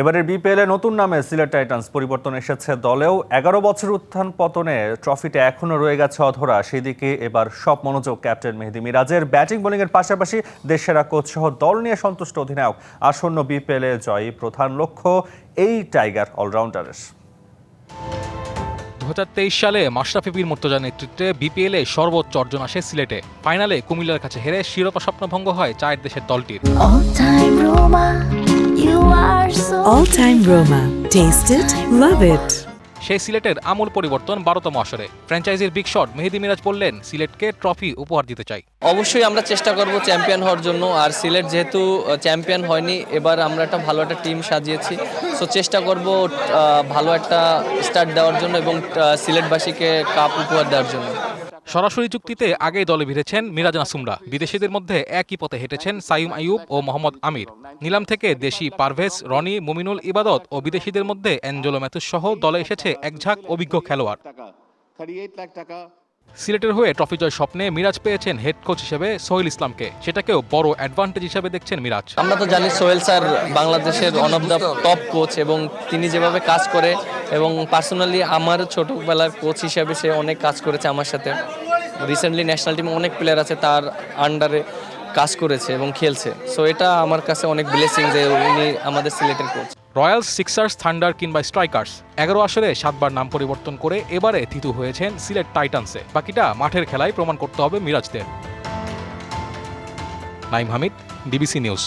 এবারের বিপিএলে নতুন নামে সিলেট টাইটান্স পরিবর্তন এসেছে দলেও। এগারো বছর উত্থান পতনে ট্রফিটা এখনও রয়ে গেছে অধরা। সেদিকে এবার সব মনোযোগ ক্যাপ্টেন মেহেদি মিরাজের। ব্যাটিং বোলিংয়ের পাশাপাশি দেশেরা কোচ সহ দল নিয়ে সন্তুষ্ট অধিনায়ক। আসন্ন বিপিএলে জয়ী প্রধান লক্ষ্য এই টাইগার অলরাউন্ডারের। দু হাজার তেইশ সালে মাশরাফি বিন মুর্তজার নেতৃত্বে বিপিএলে সর্বোচ্চ অর্জন আসে সিলেটে। ফাইনালে কুমিল্লার কাছে হেরে শিরোপা স্বপ্নভঙ্গ হয় চায়ের দেশের দলটির। All time Roma. Taste it, love it. সেই সিলেটের আমূল পরিবর্তন বারোতম আসরে ফ্র্যাঞ্চাইজির বিগ শট মেহেদি মিরাজ বললেন সিলেটকে ট্রফি উপহার দিতে চাই অবশ্যই আমরা চেষ্টা করব চ্যাম্পিয়ন হওয়ার জন্য আর সিলেট যেহেতু চ্যাম্পিয়ন হয়নি এবার আমরা একটা ভালো একটা টিম সাজিয়েছি সো চেষ্টা করব আহ, ভালো একটা স্টার্ট দেওয়ার জন্য এবং সিলেটবাসীকে কাপ উপহার দেওয়ার জন্য সরাসরি চুক্তিতে আগেই দলে ভিড়েছেন মিরাজ নাসুমরা। বিদেশিদের মধ্যে একই পথে হেঁটেছেন সাইম আইয়ুব ও মোহাম্মদ আমির। নিলাম থেকে দেশি পারভেজ রনি, মুমিনুল ইবাদত ও বিদেশিদের মধ্যে অ্যাঞ্জেলো ম্যাথুস সহ দলে এসেছে এক ঝাঁক অভিজ্ঞ খেলোয়াড়। সিলেটের হয়ে ট্রফি জয় স্বপ্নে মিরাজ পেয়েছেন হেড কোচ হিসেবে সোহেল ইসলামকে। সেটাকেও বড় অ্যাডভান্টেজ হিসেবে দেখছেন মিরাজ। আমরা তো জানি সোহেল স্যার বাংলাদেশের one of the top coach এবং তিনি যেভাবে কাজ করে এবং পার্সোনালি আমার ছোটবেলার কোচ হিসাবে সে অনেক কাজ করেছে আমার সাথে। রিসেন্টলি ন্যাশনাল টিমে অনেক প্লেয়ার আছে তার আন্ডারে কাজ করেছে এবং খেলছে। সো এটা আমার কাছে অনেক ব্লেসিং যে উনি আমাদের সিলেটের কোচ রয়্যালস সিক্সার্স থান্ডার কিংবা স্ট্রাইকার্স এগারো আসরে সাতবার নাম পরিবর্তন করে এবারে থিতু হয়েছেন সিলেট টাইটান্সে বাকিটা মাঠের খেলায় প্রমাণ করতে হবে মিরাজদের। Naim Hamid DBC news